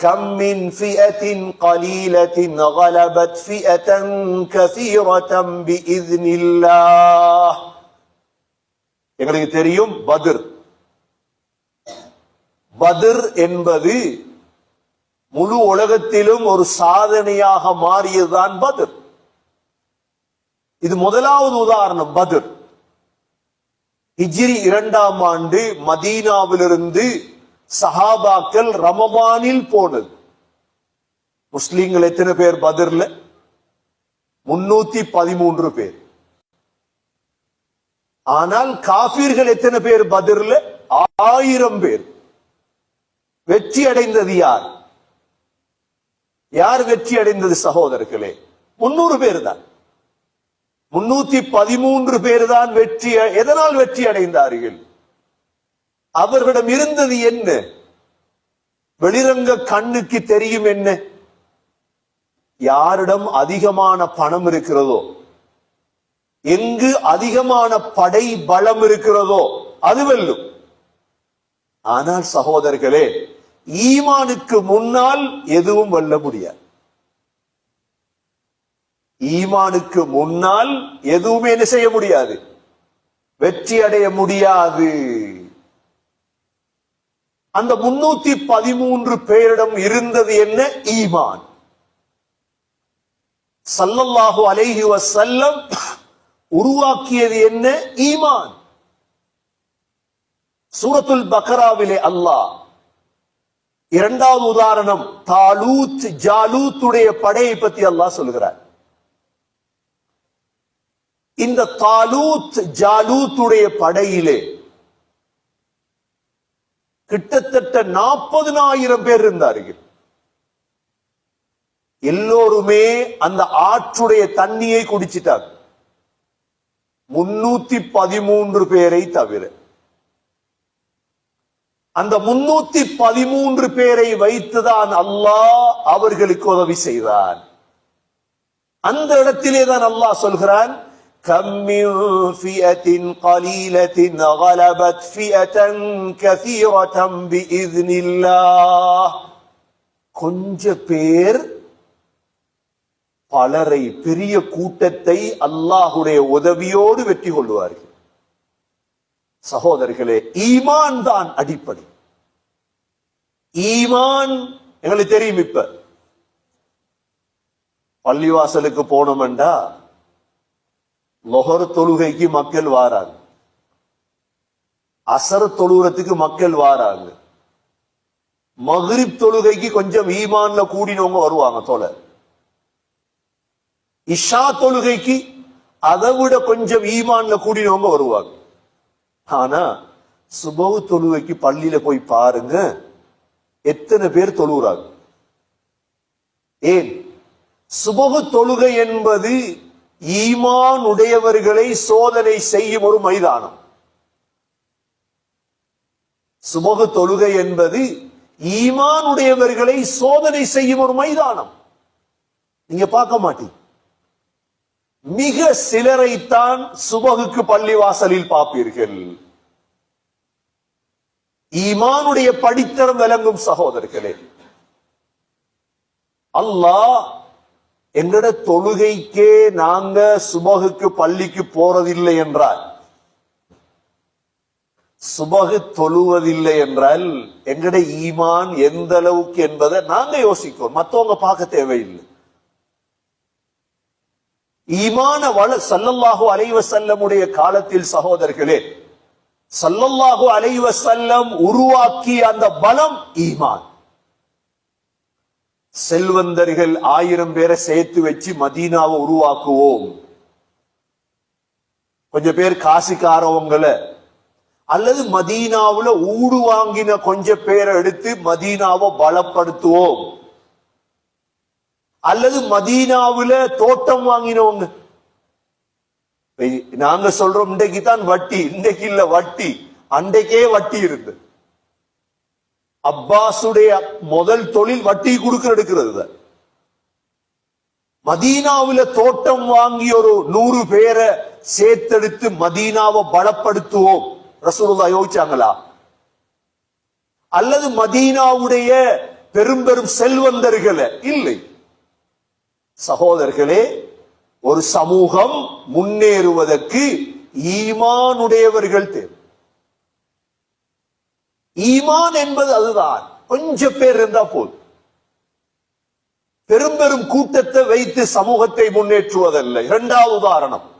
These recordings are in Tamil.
كم من فئة قليلة غلبت فئة كثيرة بإذن الله எங்களுக்கு தெரியும் பத்ர் பத்ர் என்பது முழு உலகத்திலும் ஒரு சாதனையாக மாறியதுதான் பத்ர் இது முதலாவது உதாரணம் பத்ர் ஹிஜ்ரி இரண்டாம் ஆண்டு மதீனாவிலிருந்து சஹாபாக்கள் ரமபானில் போனது. முஸ்லீம்கள் எத்தனை பேர் பதிர்ல? முன்னூத்தி பதிமூன்று பேர். ஆனால் காபீர்கள் எத்தனை பேர் பதிர்ல? ஆயிரம் பேர். வெற்றி அடைந்தது யார்? யார் வெற்றி அடைந்தது சகோதரர்களே? முன்னூறு பேர் தான். முன்னூத்தி பதிமூன்று பேர் தான் வெற்றி எதனால் வெற்றி அடைந்தார்கள்? அவர்களிடம் இருந்தது என்ன? வெளிரங்க கண்ணுக்கு தெரியும் என்ன? யாரிடம் அதிகமான பணம் இருக்கிறதோ எங்கு அதிகமான படை பலம் இருக்கிறதோ அது வெல்லும். ஆனால் சகோதரர்களே ஈமானுக்கு முன்னால் எதுவும் வெல்ல முடியாது. ஈமானுக்கு முன்னால் எதுவுமே என்ன செய்ய முடியாது? வெற்றி அடைய முடியாது. அந்த முன்னூத்தி பதிமூன்று பேரிடம் இருந்தது என்ன? ஈமான். சல்லல்லாஹு அலைஹி வசல்லம் உருவாக்கியது என்ன? ஈமான். சூரத்துல் பக்ராவிலே அல்லாஹ் இரண்டாவது உதாரணம் தாலூத் ஜாலூத்துடைய படையை பத்தி அல்லாஹ் சொல்கிறார். இந்த தாலூத் ஜாலூத்துடைய படையிலே கிட்டத்தட்ட நாற்பதுனாயிரம் பேர் இருந்தார்கள். எல்லோருமே அந்த ஆற்றுடைய தண்ணியை குடிச்சிட்டாங்க. முன்னூத்தி பதிமூன்று பேரை தவிர. அந்த முன்னூத்தி பதிமூன்று பேரை வைத்துதான் அல்லாஹ் அவர்களுக்கு உதவி செய்தான். அந்த இடத்திலே தான் அல்லாஹ் சொல்கிறான் كم من فئة قليلة غلبت فئة كثيرة بإذن الله கொஞ்ச பேர் பலரை பெரிய கூட்டத்தை அல்லாஹுடைய உதவியோடு வெற்றி கொள்வார்கள் சகோதரர்களே ஈமான் தான் அடிப்படை ஈமான் எங்களுக்கு தெரியும் இப்ப பள்ளிவாசலுக்கு போனோம்டா லொஹர் தொழுகைக்கு மக்கள் வாராங்க. அசர் தொழுகிறதுக்கு மக்கள் வாராங்க. மகிரிப் தொழுகைக்கு கொஞ்சம் ஈமான்ல கூடினவங்க வருவாங்க தோழர் இஷா தொழுகைக்கு அதை விட கொஞ்சம் ஈமான்ல கூடினவங்க வருவாங்க. ஆனா சுபவு தொழுகைக்கு பள்ளியில போய் பாருங்க எத்தனை பேர் தொழுகிறாங்க? ஏன்? சுபகு தொழுகை என்பது ஈமான் உடையவர்களை சோதனை செய்யும் ஒரு மைதானம். சுமகு தொழுகை என்பது ஈமான் உடையவர்களை சோதனை செய்யும் ஒரு மைதானம். நீங்க பார்க்க மாட்டீங்க. மிக சிலரைத்தான் சுபகுக்கு பள்ளி வாசலில் பார்ப்பீர்கள். ஈமானுடைய படித்தரம் விளங்கும் சகோதரர்களே அல்லாஹ் எங்கட தொழுகைக்கே நாங்க சுபகுக்கு பள்ளிக்கு போறதில்லை என்றால் சுபகு தொழுவதில்லை என்றால் எங்கட ஈமான் எந்த அளவுக்கு என்பதை நாங்க யோசிக்கிறோம். மத்தவங்க பார்க்க தேவையில்லை. ஈமான வள சல்லல்லாஹு அலைவ செல்லமுடைய காலத்தில் சகோதரர்களே சல்லல்லாஹு அலைவ செல்லம் உருவாக்கிய அந்த பலம் ஈமான். செல்வந்தர்கள் ஆயிரம் பேரை சேர்த்து வச்சு மதீனாவை உருவாக்குவோம். கொஞ்சம் பேர் காசிக்காரவங்களை. அல்லது மதீனாவுல ஊடு வாங்கின கொஞ்ச பேரை எடுத்து மதீனாவை பலப்படுத்துவோம். அல்லது மதீனாவுல தோட்டம் வாங்கினவங்க. நாங்க சொல்றோம் இன்றைக்கு தான் வட்டி இன்றைக்கு இல்ல வட்டி. அன்றைக்கே வட்டி இருந்து. அப்பாசுடைய முதல் தொழில் வட்டி கொடுக்க எடுக்கிறது மதீனாவுல தோட்டம் வாங்கி ஒரு நூறு பேரை சேர்த்தெடுத்து மதீனாவை பலப்படுத்துவோம். ரசூலுல்லா யோசிச்சாங்களா? அல்லது மதீனாவுடைய பெரும் பெரும் செல்வந்தர்கள? இல்லை. சகோதரர்களே ஒரு சமூகம் முன்னேறுவதற்கு ஈமானுடையவர்கள் தேவை. ஈமான் என்பது அதுதான். கொஞ்சம் பேர் இருந்தா போதும். பெரும் பெரும் கூட்டத்தை வைத்து சமூகத்தை முன்னேற்றுவதல்ல. இரண்டாவது உதாரணம்.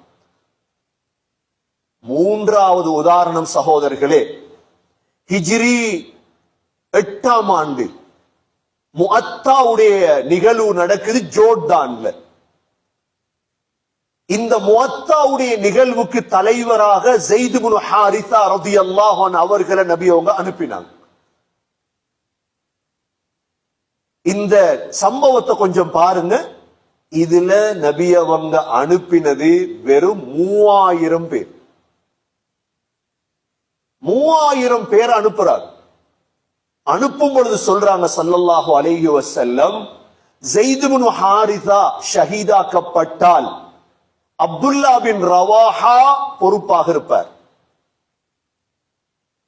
மூன்றாவது உதாரணம் சகோதரர்களே. ஹிஜ்ரி எட்டாம் ஆண்டு முஅத்தாவுடைய நிகழ்வு நடக்குது ஜோர்டான்ல. இந்த முவத்தாவுடைய நிகழ்வுக்கு தலைவராக ஜெயிது குனு ஹாரிசா ரதி அன்ஹு அவர்களை நபி அவங்க அனுப்பினாங்க. இந்த சம்பவத்தை கொஞ்சம் பாருங்க. இதுல நபி அவங்க அனுப்பினது வெறும் மூவாயிரம் பேர். மூவாயிரம் பேர் அனுப்புறாங்க. அனுப்பும் பொழுது சொல்றாங்க சல்லல்லாஹு அலைஹி வஸல்லம் ஜெயிது ஹாரிதா ஷஹீதாக்கப்பட்டால் அப்துல்லா பின் ரவாஹா பொறுப்பாக இருப்பார்.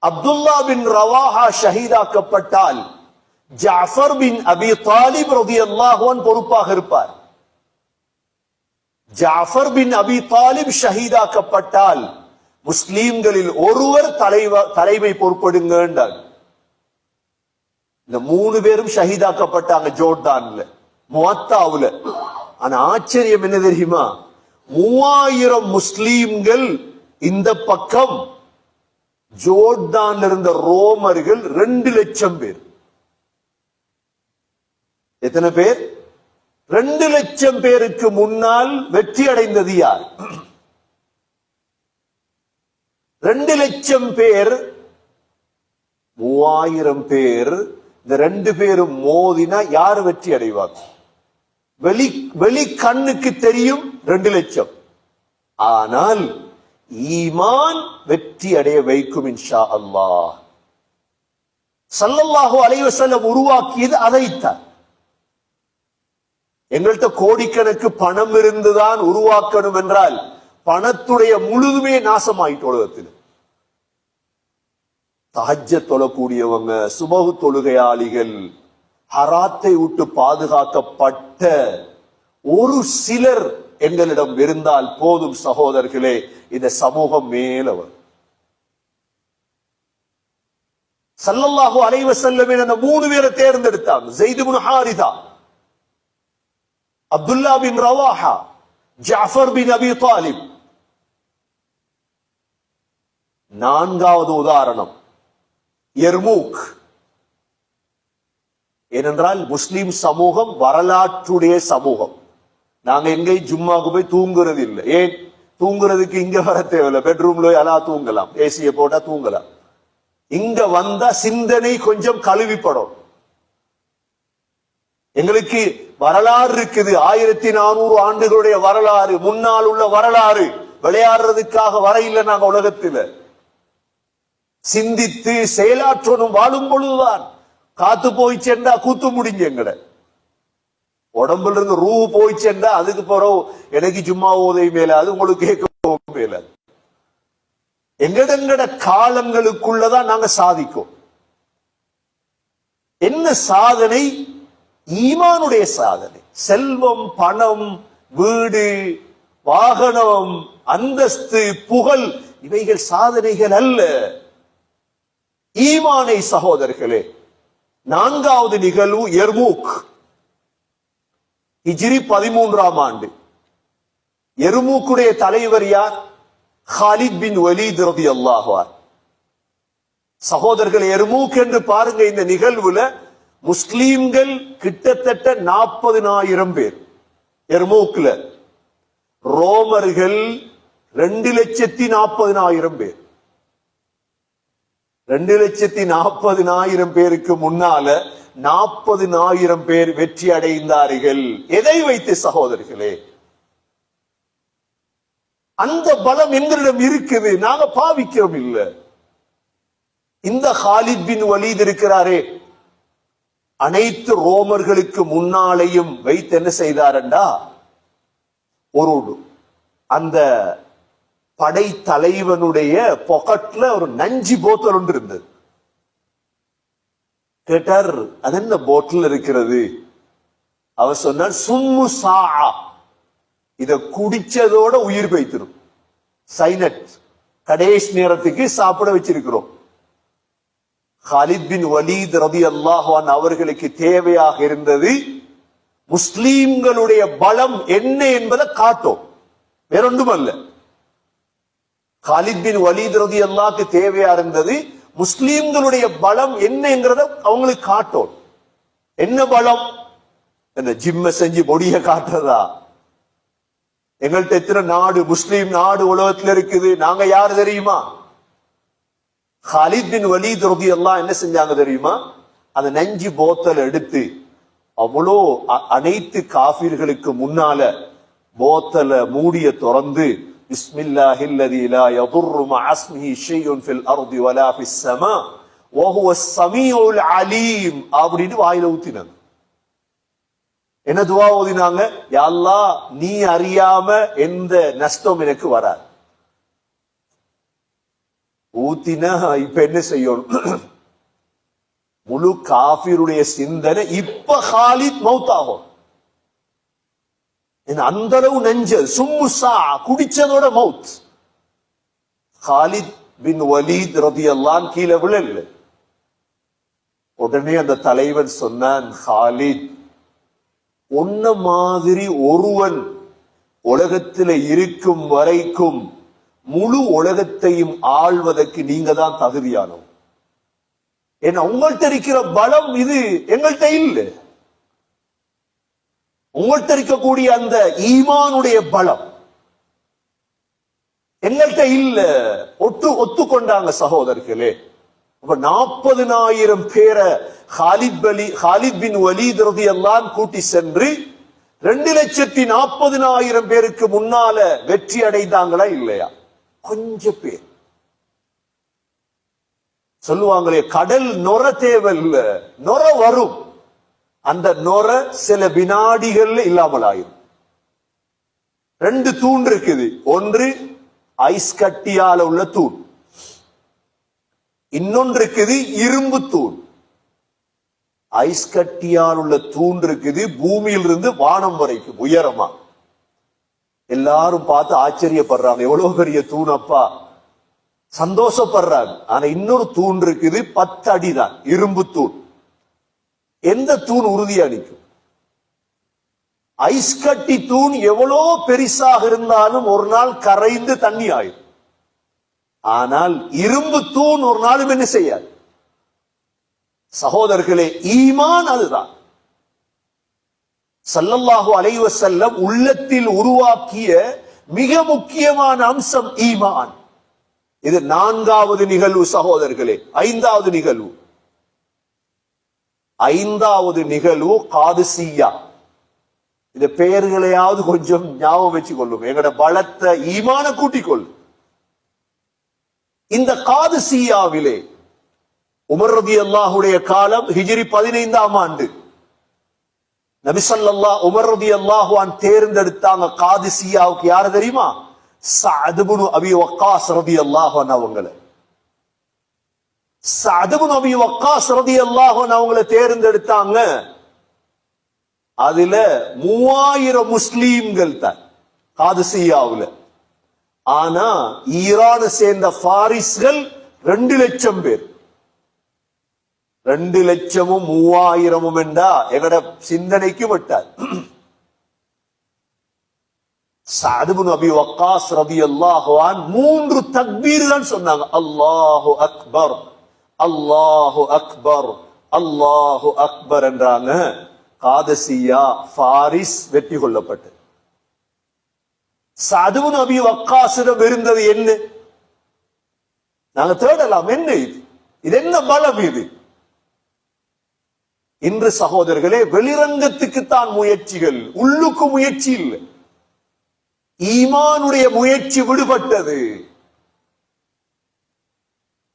அப்துல்லா பின் ரவாஹா ஷஹீதாக்கப்பட்டால் ஜாஃபர் பின் அபி தாலிப் ரலியல்லாஹு அல்லாஹுவன் பொறுப்பாக இருப்பார். ஜாஃபர் பின் அபி தாலிப் ஷஹீதாக்கப்பட்டால் முஸ்லீம்களில் ஒருவர் தலைமை பொறுப்படுங்கன்றார். இந்த மூணு பேரும் ஷஹீதாக்கப்பட்டாங்க ஜோர்டான்ல முவத்தாவுல. ஆனா ஆச்சரியம் என்ன தெரியுமா? மூவாயிரம் முஸ்லீம்கள் இந்த பக்கம் ஜோர்டான்ல இருந்த ரோமர்கள் ரெண்டு லட்சம் பேர். எத்தனை பேர்? ரெண்டு லட்சம் பேருக்கு முன்னால் வெற்றி அடைந்தது யார்? ரெண்டு லட்சம் பேர் மூவாயிரம் பேர். இந்த ரெண்டு பேரும் மோதினா யார் வெற்றி அடைவாங்க வெளி வெளி கண்ணுக்கு தெரியும் ரெண்டு லட்சம். ஆனால் ஈமான் வெற்றி அடைய வைக்கும் இன்ஷா அல்லாஹ். சல்லல்லாஹு அலைவசல்லம் உருவாக்கியது அதைத்தான். எங்கள்கிட்ட கோடிக்கணக்கு பணம் இருந்துதான் உருவாக்கணும் என்றால் பணத்துடைய முழுதுமே நாசமாயிட்டு உலகத்தில். தஹஜ தொழக்கூடியவங்க சுபகு தொழுகையாளிகள் ஹராத்தை விட்டு பாதுகாக்கப்பட்ட ஒரு சிலர் எங்களிடம் இருந்தால் போதும் சகோதரர்களே இந்த சமூகம் மேல சல்லல்லாஹு அலைவ செல்லம் அந்த மூணு பேரை தேர்ந்தெடுத்தாங்க. ஜெயிது ஹாரிதா அப்துல்லா பின் ரவாஹா ஜாஃபர் பின் அபி தாலிப். நான்காவது உதாரணம் எர்மூக். ஏனென்றால் முஸ்லிம் சமூகம் வரலாற்றுடைய சமூகம். நாங்க எங்கேயும் ஜும்மாக்கு போய் தூங்குறது இல்லை ஏன்? தூங்குறதுக்கு இங்க வர தேவையில்லை. பெட்ரூம்ல எல்லாம் தூங்கலாம். ஏசியை போட்டா தூங்கலாம். இங்க வந்தா சிந்தனை கொஞ்சம் கழுவிப்படும். எங்களுக்கு வரலாறு இருக்குது. ஆயிரத்தி நானூறு ஆண்டுகளுடைய வரலாறு முன்னால் உள்ள வரலாறு. விளையாடுறதுக்காக வர இல்லை நாங்க உலகத்துல. சிந்தித்து செயலாற்றணும் வாழும் பொழுதுதான். காத்து போயிச்சேன்டா கூத்து முடிஞ்சு எங்கட. உடம்புல இருந்து ரூ போயிச்சேன்டா அதுக்கு பிறகு எனக்கு சும்மா உதவி மேலாது உங்களுக்கு கேட்க மேல எங்கடெங்கட காலங்களுக்குள்ளதான் நாங்க சாதிக்கும். என்ன சாதனை? ஈமானுடைய சாதனை. செல்வம் பணம் வீடு வாகனம் அந்தஸ்து புகழ் இவைகள் சாதனைகள் அல்ல. ஈமானை சகோதரர்களே நான்காவது நிகழ்வு எர்மூக். இஜிரி பதிமூன்றாம் ஆண்டு. எருமூக்குடைய தலைவர் யார்? ஹாலித் பின் வலீத் ரபி அல்லாஹார் சகோதரர்கள் எருமூக் என்று பாருங்க இந்த நிகழ்வுல முஸ்லீம்கள் கிட்டத்தட்ட நாற்பதினாயிரம் பேர் எர்மூக்ல ரோமர்கள் ரெண்டு லட்சத்தி நாற்பதினாயிரம் பேர். ரெண்டு லட்சத்தி நாற்பதினாயிரம் பேருக்கு முன்னால நாற்பதினாயிரம் பேர் வெற்றி அடைந்தார்கள். எதை வைத்து சகோதரிகளே? அந்த பலம் எங்களிடம் இருக்குது. நாங்க பாவிக்கிறோம் இல்ல. இந்த ஹாலித் பின் வலீத் இருக்கிறாரே. அனைத்து ரோமர்களுக்கு முன்னாலையும் வைத்து என்ன செய்தாரண்டா? ஒரு அந்த படை தலைவனுடைய பொக்கட்ல ஒரு நஞ்சி போத்தல் ஒன்று இருந்தது. கேட்டார் அது என்ன போட்டில் இருக்கிறது? அவர் சொன்னார் சும்மு சா இத குடிச்சதோட உயிர் வைத்திரும் சைனட் கடைசி நேரத்துக்கு சாப்பிட வச்சிருக்கிறோம். ஹாலித் பின் வலீத் ரதி அல்லாஹான் அவர்களுக்கு தேவையாக இருந்தது முஸ்லீம்களுடைய பலம் என்ன என்பதை காட்டும். வேறொன்றுமல்ல. காலித் பின் வலீத் ரதி அல்லாக்கு தேவையா இருந்தது முஸ்லீம்களுடைய பலம் என்னங்கிறத அவங்களுக்கு காட்டும் என்ன பலம் என்ன ஜிம்ம செஞ்சு பொடிய காட்டுறதா எங்கள்கிட்ட எத்தனை நாடு முஸ்லீம் நாடு உலகத்துல இருக்குது நாங்க யாரு தெரியுமா ஹாலித் பின் வலீத் ரதி எல்லாம் என்ன செஞ்சாங்க தெரியுமா அந்த நஞ்சு போத்தல் எடுத்து அவ்வளோ அனைத்து காஃபிர்களுக்கு முன்னால போத்தல மூடிய திறந்து பிஸ்மில்லாஹி அல்லதி லா யதுர்ரு மஅ இஸ்மிஹி ஷைஉன் ஃபில் அர்தி வலா ஃபிஸ் ஸமா வஹுவ ஸமீஉல் அலீம் அப்படின்னு வாயில ஊத்தினாங்க என்ன துவா ஓதினாங்க யா அல்லாஹ் நீ அறியாம எந்த நஷ்டம் எனக்கு வராது ஊத்தினா இப்ப என்ன செய்யணும் முழு காபிருடைய சிந்தனை இப்ப ஹாலித் மௌத்தாகும் ஏன்னா அந்த அளவு நெஞ்சல் சும்முசா குடிச்சதோட மவுத் ஹாலித் பின் வலீத் ரதி எல்லாம் கீழே விழல உடனே அந்த தலைவன் சொன்னான் ஹாலித் உன்ன மாதிரி ஒருவன் உலகத்தில் இருக்கும் வரைக்கும் முழு உலகத்தையும் ஆள்வதற்கு நீங்க தான் தகுதியானவன். ஏன்னா உங்கள்கிட்ட இருக்கிற பலம் இது எங்கள்கிட்ட இல்லை. உங்கள்கிட்ட இருக்கக்கூடிய அந்த ஈமானுடைய பலம் எங்கள்கிட்ட இல்ல. ஒட்டு ஒத்துக்கொண்டாங்க சகோதரர்களே. அப்ப நாற்பதுனாயிரம் பேரை ஹாலித் பலி ஹாலித் பின் வலீத் ரதி எல்லாம் கூட்டி சென்று ரெண்டு லட்சத்தி நாற்பதுனாயிரம் பேருக்கு முன்னால வெற்றி அடைந்தாங்களா இல்லையா? கொஞ்ச பேர். சொல்லுவாங்களே கடல் நொர தேவையில்ல நொர வரும். அந்த நொர சில வினாடிகள்ல இல்லாமல் ஆயிரும் ரெண்டு தூண் இருக்குது. ஒன்று ஐஸ் கட்டியால உள்ள தூண். இன்னொன்று இருக்குது இரும்பு தூண். ஐஸ் கட்டியால் உள்ள தூண் இருக்குது பூமியில் இருந்து வானம் வரைக்கும் உயரமா. எல்லாரும் பார்த்து ஆச்சரியப்படுறாங்க. எவ்வளவு பெரிய தூண் அப்பா. சந்தோஷப்படுறாங்க. ஆனா இன்னொரு தூண் இருக்குது பத்து அடிதான் இரும்பு தூண். எந்த தூண் உறுதியா நிற்கும்? ஐஸ் கட்டி தூண் எவ்வளோ பெரிசாக இருந்தாலும் ஒரு நாள் கரைந்து தண்ணி ஆயிடும். ஆனால் இரும்பு தூண் ஒரு நாளும் என்ன செய்யாது? சகோதரர்களே ஈமான் அதுதான். சல்லல்லாஹு அலைவ செல்லம் உள்ளத்தில் உருவாக்கிய மிக முக்கியமான அம்சம் ஈமான். இது நான்காவது நிகழ்வு சகோதரர்களே ஐந்தாவது நிகழ்வு. ஐந்தாவது நிகழ்வு காதுசியா. இந்த பெயர்களையாவது கொஞ்சம் ஞாபகம் வச்சு கொள்ளும் எங்கட பலத்தை ஈமான கூட்டிக் கொள்ளும் இந்த காதுசியாவிலே உமர் ரதி அல்லாஹுடைய காலம் ஹிஜிரி பதினைந்தாம் ஆண்டு. நபிசல்லா உமர்ரதி அல்லாஹுவான் தேர்ந்தெடுத்தாங்க காதிசியாவுக்கு யாரு தெரியுமா? சஅதுபுனு அபி வக்காஸ் ரதி அல்லாஹுவான் அவங்கள. சதுபு நபி வக்காஸ் ரதி அல்லாஹன் அவங்கள தேர்ந்தெடுத்தாங்க. அதுல மூவாயிரம் முஸ்லீம்கள் தான் காதுசியாவுல. ஆனா ஈரானை சேர்ந்த பாரிஸ்கள் ரெண்டு லட்சம் பேர். ரெண்டு லட்சமும் மூவாயிரமும் என்றா எங்கட சிந்தனைக்கு விட்டார் சாதுபு நபி வக்காஸ் ரபி அல்லாஹுவான் மூன்று தக்பீர் தான் சொன்னாங்க. அல்லாஹு அக்பர். அல்லாஹு அக்பர் அல்லாஹு அக்பர் என்றாங்க. காதசியா பாரிஸ் வெற்றி கொள்ளப்பட்டது சதுவு நபி வக்காசிடம் இருந்தது என்ன? நாங்க தேடலாம் என்ன இது? இது என்ன பலம் இது? இன்று சகோதரர்களே வெளிரங்கத்துக்குத்தான் முயற்சிகள். உள்ளுக்கு முயற்சி இல்லை. ஈமானுடைய முயற்சி விடுபட்டது.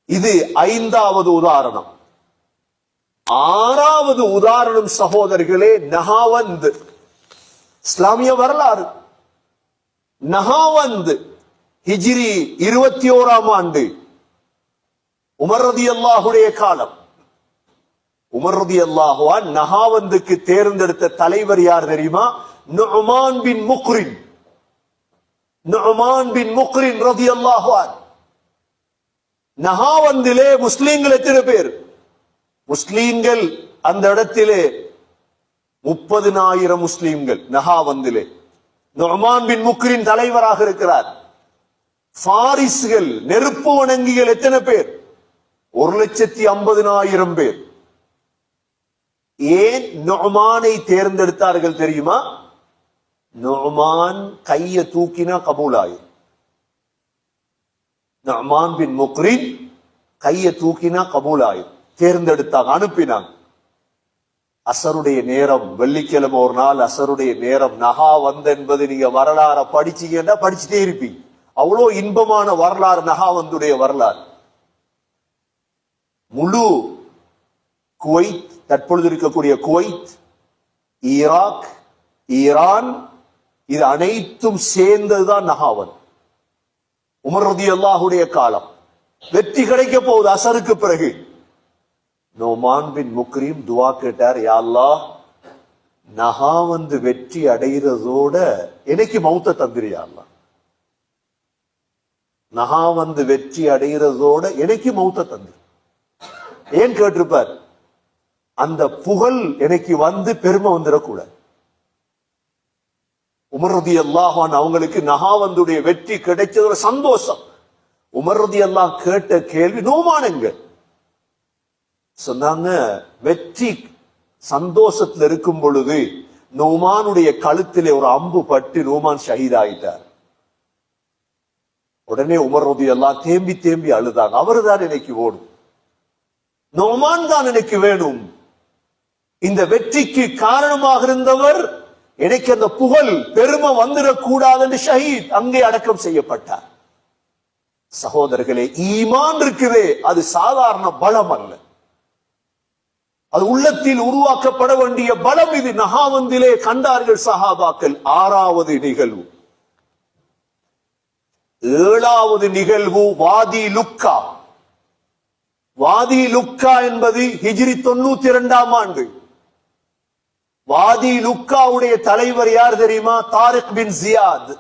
இது ஐந்தாவது உதாரணம். ஆறாவது உதாரணம் சகோதரர்களே நகாவந்த் இஸ்லாமிய வரலாறு. நகாவந்த் ஹிஜ்ரி இருபத்தி ஓராம் ஆண்டு. உமர்ரதி அல்லாஹுடைய காலம். உமர்ரதி அல்லாஹுவா நகாவந்துக்கு தேர்ந்தெடுத்த தலைவர் யார் தெரியுமா? நுமான் பின் முக்ரின். நுமான் பின் முக்ரின் ரதி அல்லாஹுவான் நகாவந்திலே முஸ்லீம்கள் எத்தனை பேர்? முஸ்லீம்கள் அந்த இடத்திலே முப்பதினாயிரம் முஸ்லீம்கள் நகாவந்திலே நொமான் பின் முக்ரின் தலைவராக இருக்கிறார். பாரிஸ்கள் நெருப்பு வணங்கிகள் எத்தனை பேர்? ஒரு லட்சத்தி ஐம்பதினாயிரம் பேர். ஏன் நொமானை தேர்ந்தெடுத்தார்கள் தெரியுமா? நொமான் கையை தூக்கினா கபூலாயும் நமான் பின் முக்ரின் கையை தூக்கினா கபூலாயும் தேர்ந்தெடுத்தாங்க அனுப்பினாங்க. அசருடைய நேரம் வெள்ளிக்கிழமை ஒரு நாள் அசருடைய நேரம் நகா வந்த என்பது நீங்க வரலாற படிச்சீங்கன்னா படிச்சுட்டே இருப்பீங்க? அவ்வளோ இன்பமான வரலாறு நகா வந்துடைய வரலாறு. முழு குவைத் தற்பொழுது இருக்கக்கூடிய குவைத் ஈராக் ஈரான் இது அனைத்தும் சேர்ந்ததுதான் நகாவன். உமர்ரதி அல்லாஹுடைய காலம். வெற்றி கிடைக்க போகுது அசருக்கு பிறகு. நோமான் பின் முக்ரீம் துவா கேட்டார் யாழ்லா நகா வந்து வெற்றி அடைகிறதோட எனக்கு மௌத்த தந்திரியா நகா வந்து வெற்றி அடைகிறதோட எனக்கு மௌத்த தந்திரி? ஏன் கேட்டிருப்பார்? அந்த புகழ் எனக்கு வந்து பெருமை வந்துடக்கூடாது. உமர்ரதி அல்லாஹான் அவங்களுக்கு நகாவந்துடைய வெற்றி கிடைச்சதோட சந்தோஷம். உமர்ரதி அல்லாஹ் கேட்ட கேள்வி நோமானங்கள். சொன்னாங்க வெற்றி சந்தோஷத்துல இருக்கும் பொழுது நோமானுடைய கழுத்திலே ஒரு அம்பு பட்டு நோமான் ஷஹீதாயிட்டார். உடனே உமர் ரதி எல்லாம் தேம்பி தேம்பி அழுதாங்க. அவருதான் எனக்கு ஓடும். நோமான் தான் எனக்கு வேணும். இந்த வெற்றிக்கு காரணமாக இருந்தவர் எனக்கு அந்த புகழ் பெருமை வந்துடக்கூடாது என்று ஷஹீத் அங்கே அடக்கம் செய்யப்பட்டார். சகோதரர்களே ஈமான் இருக்குதே அது சாதாரண பலம் அல்ல. அது உள்ளத்தில் உருவாக்கப்பட வேண்டிய பலம் இது. நகாவந்திலே கண்டார்கள் சஹாபாக்கள் ஆறாவது நிகழ்வு. ஏழாவது நிகழ்வு வாதி லுக்கா. வாதி லுக்கா என்பது ஹிஜிரி தொண்ணூத்தி இரண்டாம் ஆண்டு. வாதி லுக்காவுடைய தலைவர் யார் தெரியுமா? Tariq bin Ziyad.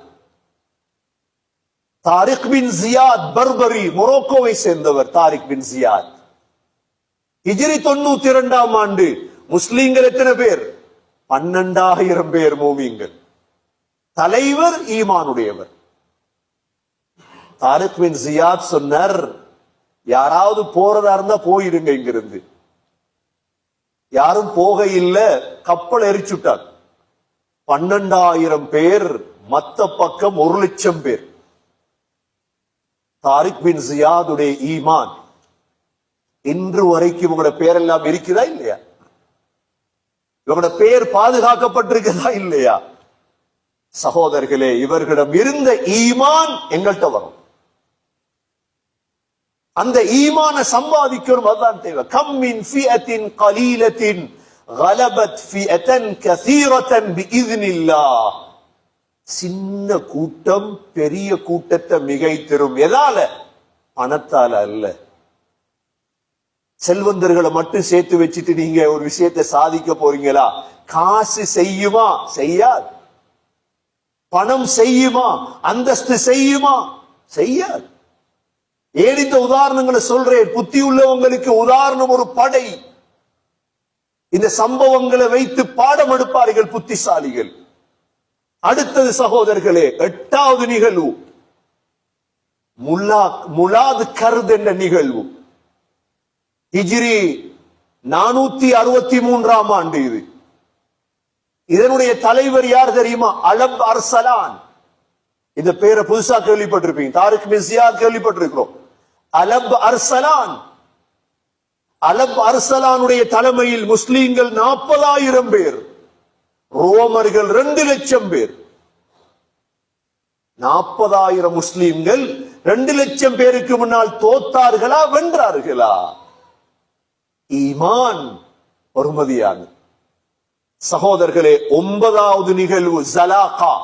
Tariq bin Ziyad Burberry மொரோக்கோவை சேர்ந்தவர் தாரிக் பின் ஜியாத். ஹிஜ்ரி தொண்ணூத்தி இரண்டாம் ஆண்டு முஸ்லீம்கள் எத்தனை பேர்? பன்னெண்டாயிரம் பேர் மூவிங்கள் தலைவர் ஈமானுடையவர். தாரிக் பின் ஜியாத் சொன்னார் யாராவது போறதா இருந்தா போயிருங்க இங்கிருந்து. யாரும் போக இல்ல கப்பல் எரிச்சுட்டார். பன்னெண்டாயிரம் பேர் மத்த பக்கம் ஒரு லட்சம் பேர். தாரிக் பின் ஜியாதுடைய ஈமான். இன்று வரைக்கும் உங்களோட பேரெல்லாம் இருக்குதா இல்லையா? இவங்களோட பேர் பாதுகாக்கப்பட்டிருக்குதா இல்லையா? சகோதரர்களே இவர்களிடம் இருந்த ஈமான் எங்கள்கிட்ட வரும். அந்த ஈமான சம்பாதிக்கணும் அதுதான் தேவை. கம் கம்மின் ஃபியத்தின் கலீலத்தின் கலபத் ஃபியத்தன் கசீரத்தன் பிஇதுனில்லா சின்ன கூட்டம் பெரிய கூட்டத்தை மிகைத்திரும். எதால? பணத்தால அல்ல. செல்வந்தர்களை மட்டும் சேர்த்து வச்சுட்டு நீங்க ஒரு விஷயத்தை சாதிக்க போறீங்களா? காசு செய்யுமா? செய்யாது. பணம் செய்யுமா? அந்தஸ்து செய்யுமா? செய்யாது. ஏடித்த உதாரணங்களை சொல்றேன். புத்தி உள்ளவங்களுக்கு உதாரணம் ஒரு படை. இந்த சம்பவங்களை வைத்து பாடம் எடுப்பார்கள் புத்திசாலிகள். அடுத்தது சகோதரர்களே எட்டாவது நிகழ்வு. முல்லா முலாது கருது என்ற நிகழ்வு. இஜிரி நானூத்தி அறுபத்தி மூன்றாம் ஆண்டு இது. இதனுடைய தலைவர் யார் தெரியுமா? அலப் அர்சலான். இந்த பேரை புதுசா கேள்விப்பட்டிருப்பீங்க. தாரிக் மிஸ்யா கேள்விப்பட்டிருக்கிறோம். அலப் அர்சலான். அலப் அர்சலானுடைய தலைமையில் முஸ்லீம்கள் நாற்பதாயிரம் பேர். ரோமர்கள் ரெண்டு லட்சம் பேர். நாற்பதாயிரம் முஸ்லீம்கள் ரெண்டு லட்சம் பேருக்கு முன்னால் தோத்தார்களா வென்றார்களா? ஈமான் பொறுமதியானது. சகோதரர்களே ஒன்பதாவது நிகழ்வு ஜலாகா.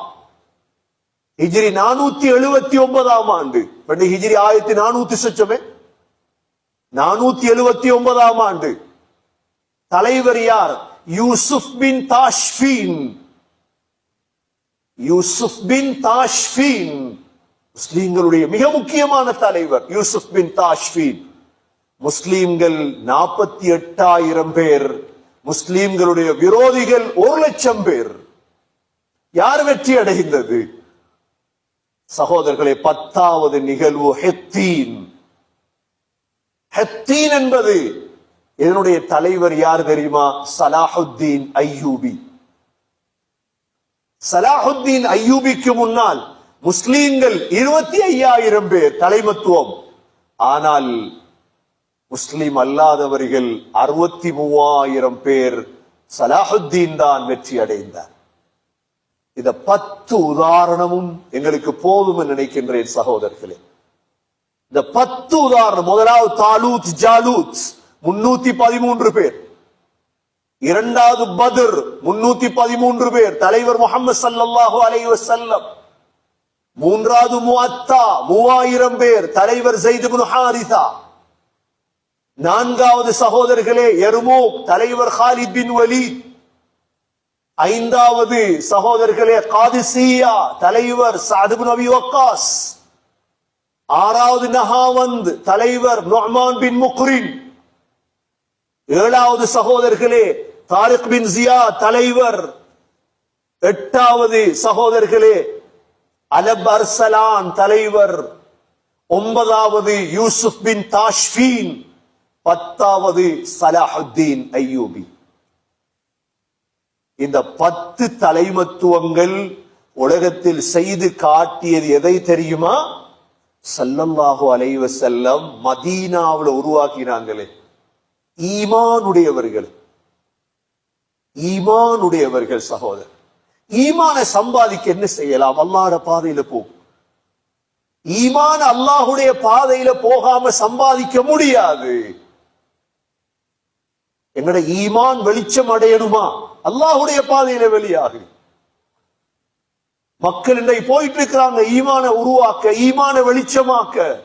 ஹிஜ்ரி நானூத்தி எழுபத்தி ஒன்பதாம் ஆண்டு. பண்டு ஹிஜ்ரி ஆயிரத்தி நானூத்தி சொச்சமே? நானூத்தி எழுபத்தி ஒன்பதாம் ஆண்டு. தலைவர் யார்? யூசுப் பின் தாஷ்பீன் யூசுப் பின் தாஷ்பீன் முஸ்லீம்களுடைய மிக முக்கியமான தலைவர் யூசுப் பின் தாஷ்பீன் முஸ்லீம்கள் நாற்பத்தி எட்டாயிரம் பேர். முஸ்லீம்களுடைய விரோதிகள் ஒரு லட்சம் பேர். யார் வெற்றி அடைந்தது சகோதரர்களே பத்தாவது நிகழ்வு ஹெத்தீன். ஹெத்தீன் என்பது இதனுடைய தலைவர் யார் தெரியுமா? சலாஹுத்தீன் ஐயூபி. சலாஹுத்தீன் ஐயூபிக்கு முன்னால் முஸ்லீம்கள் இருபத்தி ஐயாயிரம் பேர் தலைமத்துவம். ஆனால் முஸ்லிம் அல்லாதவர்கள் அறுபத்தி மூவாயிரம் பேர் சலாஹுத்தீன் தான் வெற்றி அடைந்தார் இந்த பத்து உதாரணமும் எங்களுக்கு போதும் என்று நினைக்கின்றேன் சகோதரர்களே. இந்த பத்து உதாரணம் முதலாவது தாலூத் ஜாலூத் முன்னூத்தி பதிமூன்று பேர். இரண்டாவது பதிர் முன்னூத்தி பதிமூன்று பேர். தலைவர் முகமது சல்லாஹு அலை வசல்லம் மூன்றாவது முவத்தா மூவாயிரம் பேர். தலைவர் ஜெயித் இப்னு நான்காவது சகோதரர்களே எருமோ தலைவர் ஹாலித் பின் வலீத். ஐந்தாவது சகோதரர்களே காதிசியா தலைவர் சாது பின் வக்காஸ். ஆறாவது நஹாவந்த் தலைவர் நொஹ்மான் பின் முக்ரின். ஏழாவது சகோதரர்களே தாரிக் பின் ஜியா தலைவர். எட்டாவது சகோதரர்களே அலப் அர்சலான் தலைவர். ஒன்பதாவது யூசுப் பின் தாஷ்பீன் பத்தாவது சலாஹுத்தீன் ஐயூபி. இந்த பத்து தலைமத்துவங்கள் உலகத்தில் செய்து காட்டியது எதை தெரியுமா? சல்லல்லாஹு அலைவ செல்லம் மதீனாவுல உருவாக்கினாங்களே. ஈமானுடையவர்கள். ஈமானுடையவர்கள் சகோதரர். ஈமானை சம்பாதிக்க என்ன செய்யலாம்? அல்லாட பாதையில போ. ஈமான் அல்லாஹுடைய பாதையில போகாம சம்பாதிக்க முடியாது. எங்கட ஈமான் வெளிச்சம் அடையணுமா? அல்லாஹுடைய பாதையில வெளியாகு. மக்கள் இன்றைக்கு போயிட்டு இருக்கிறாங்க ஈமான உருவாக்க ஈமான வெளிச்சமாக்க.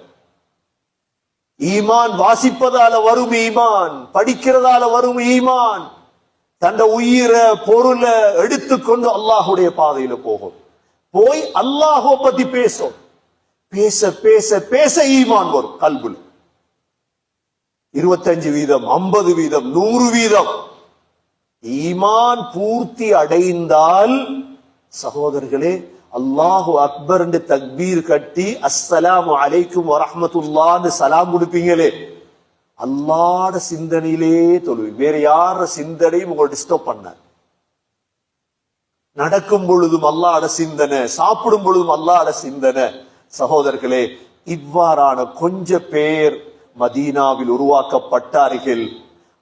ஈமான் வாசிப்பதால வரும் ஈமான் படிக்கிறதால வரும் ஈமான். தந்த உயிரை பொருளை எடுத்துக்கொண்டு அல்லாஹுடைய பாதையில போகும். போய் அல்லாஹோ பத்தி பேசும். பேச பேச பேச ஈமான் வரும் கல்புல. இருபத்தஞ்சு வீதம் ஐம்பது வீதம் நூறு வீதம். ஈமான் பூர்த்தி அடைந்தால் சகோதரர்களே அல்லாஹு அக்பர் தக்பீர் கட்டி அஸ்ஸலாம் அலைக்கும் வரஹ்மத்துல்லான்னு சலாம் கொடுப்பீங்களே. அல்லாட சிந்தனையிலே தொழுவி. வேற யார சிந்தனையும் உங்களை டிஸ்டர்ப் பண்ண நடக்கும் பொழுதும் அல்லாட சிந்தனை சாப்பிடும் பொழுதும் அல்லாட சிந்தனை. சகோதரர்களே இவ்வாறான கொஞ்ச பேர் மதீனாவில் உருவாக்கப்பட்டார்கள்.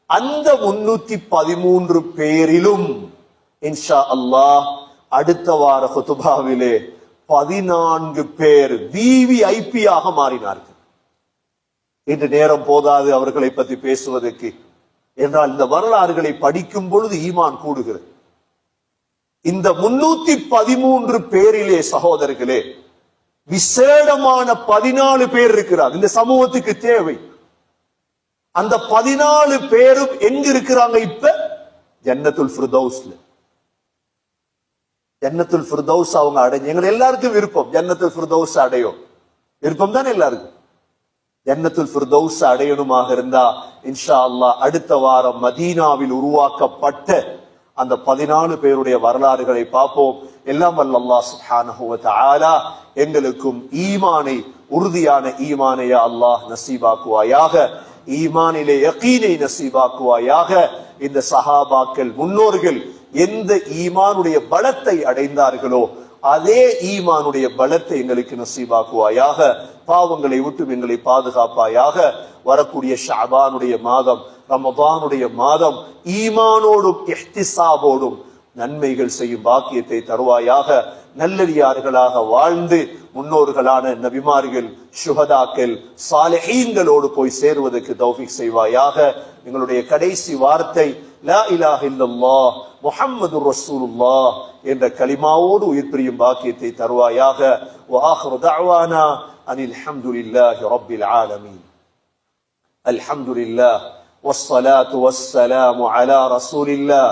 அந்த முன்னூத்தி பதிமூன்று பேரிலும் இன்ஷா அல்லாஹ் அடுத்த வார ஹுதுபாவிலே பதினான்கு பேர் விவிஐபி ஆக மாறினார்கள். இன்று நேரம் போதாது அவர்களை பற்றி பேசுவதற்கு. என்றால் இந்த வரலாறுகளை படிக்கும் பொழுது ஈமான் கூடுகிறது. இந்த முன்னூத்தி பதிமூன்று பேரிலே சகோதரர்களே விசேடமான பதினாலு பேர் இருக்கிறார். இந்த சமூகத்துக்கு தேவை. அந்த பதினாலு பேரும் எங்க இருக்கிறாங்க இப்ப? ஜன்னத்துல் ஃபிர்தௌஸ்ல. ஜன்னத்துல் ஃபிர்தௌஸ் அவங்க அடைஞ்சு எங்க எல்லாருக்கும் விருப்பம். ஜன்னத்துல் ஃபிர்தௌஸ் அடையும். விருப்பம் தானே எல்லாருக்கும்? ஜன்னத்துல் ஃபிர்தௌஸ் அடையணுமாக இருந்தா இன்ஷா அல்லாஹ் அடுத்த வாரம் மதீனாவில் உருவாக்கப்பட்ட அந்த பதினாலு பேருடைய வரலாறுகளை பார்ப்போம். எல்லாம் வல்ல அல்லாஹ் சுப்ஹானஹு வ எங்களுக்கும் ஈமானை உறுதியான ஈமானையா அல்லாஹ் நசீபாக்குவாயாக. ஈமானிலே யகீனை நசீபாக்குவாயாக. இந்த சஹாபாக்கள் முன்னோர்கள் எந்த ஈமானுடைய பலத்தை அடைந்தார்களோ அதே ஈமானுடைய பலத்தை எங்களுக்கு நசீபாக்குவாயாக. பாவங்களை விட்டும் எங்களை பாதுகாப்பாயாக. வரக்கூடிய ஷாபானுடைய மாதம் ரமபானுடைய மாதம் ஈமானோடும் எஹ்திசாபோடும் நன்மைகள் செய்யும் பாக்கியத்தை தருவாயாக. நல்லடியார்களாக வாழ்ந்து முன்னோர்களான நபிமார்கள் சுகதாக்கள் சாலிஹீன்களோடு போய் சேருவதற்கு தௌஃபிக் செய்வாயாக எங்களுடைய கடைசி வார்த்தை லா இலாஹ இல்லல்லாஹ் முஹம்மது ரசூலுல்லாஹ் என்ற கலிமாவோடு உயிர் பிரியும் பாக்கியத்தை தருவாயாக وآخر دعوانا أن الحمد لله رب العالمين الحمد لله والصلاة والسلام على رسول الله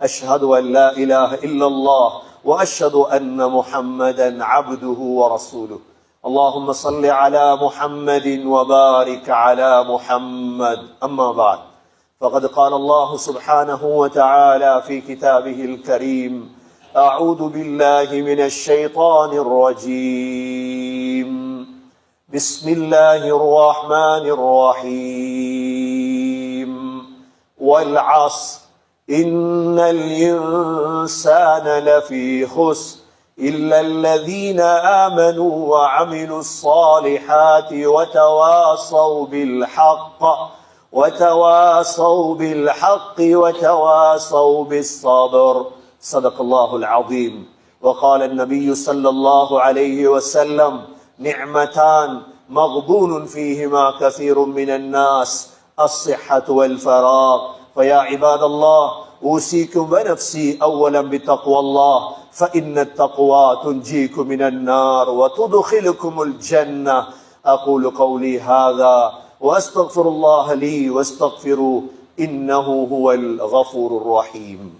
أشهد أن لا إله إلا الله وأشهد أن محمدا عبده ورسوله. اللهم صل على محمد وبارك على محمد. أما بعد فقد قال الله سبحانه وتعالى في كتابه الكريم أعوذ بالله من الشيطان الرجيم. بسم الله الرحمن الرحيم. والعصر إن الإنسان لفي خسر إلا الذين آمنوا وعملوا الصالحات وتواصوا بالحق وتواصوا بالحق وتواصوا بالصبر. صدق الله العظيم. وقال النبي صلى الله عليه وسلم نعمتان مغبون فيهما كثير من الناس الصحة والفراغ. فيا عباد الله أوصيكم ونفسي أولا بتقوى الله فإن التقوى تنجيكم من النار وتدخلكم الجنة. أقول قولي هذا وأستغفر الله لي واستغفروا إنه هو الغفور الرحيم.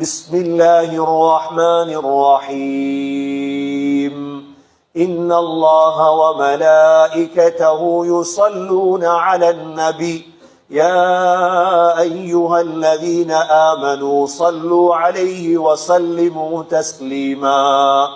بسم الله الرحمن الرحيم. إن الله وملائكته يصلون على النبي. يا أيها الذين آمنوا صلوا عليه وسلموا تسليما.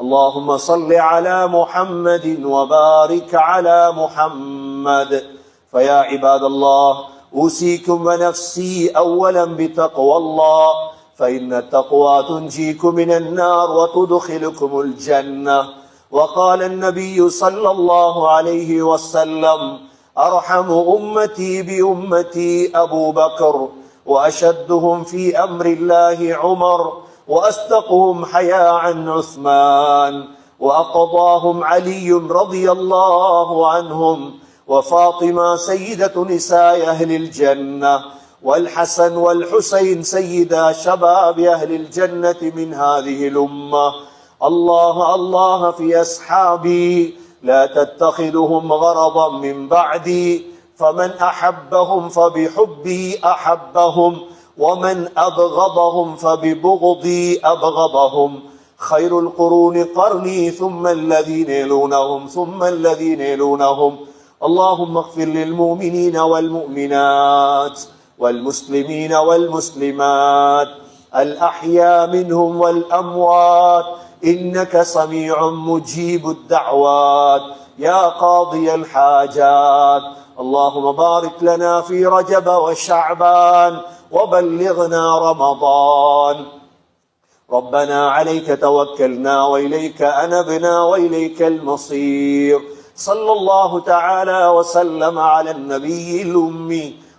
اللهم صل على محمد وبارك على محمد. فيا عباد الله أوصيكم ونفسي أولا بتقوى الله. فإن التقوى تنجيكم من النار وتدخلكم الجنة. وقال النبي صلى الله عليه وسلم أرحم أمتي بأمتي أبو بكر وأشدهم في أمر الله عمر وأصدقهم حياء عثمان وأقضاهم علي رضي الله عنهم وفاطمة سيدة نساء أهل الجنة. والحسن والحسين سيدا شباب أهل الجنة من هذه الأمة. الله الله في أصحابي لا تتخذهم غرضا من بعدي. فمن أحبهم فبحبي أحبهم ومن أبغضهم فببغضي أبغضهم. خير القرون قرني ثم الذين يلونهم ثم الذين يلونهم. اللهم اغفر للمؤمنين والمؤمنات. والمسلمين والمسلمات. الأحياء منهم والأموات. إنك سميع مجيب الدعوات. يا قاضي الحاجات. اللهم بارك لنا في رجب وشعبان وبلغنا رمضان. ربنا عليك توكلنا وإليك أنبنا وإليك المصير. صلى الله تعالى وسلم على النبي الأمي.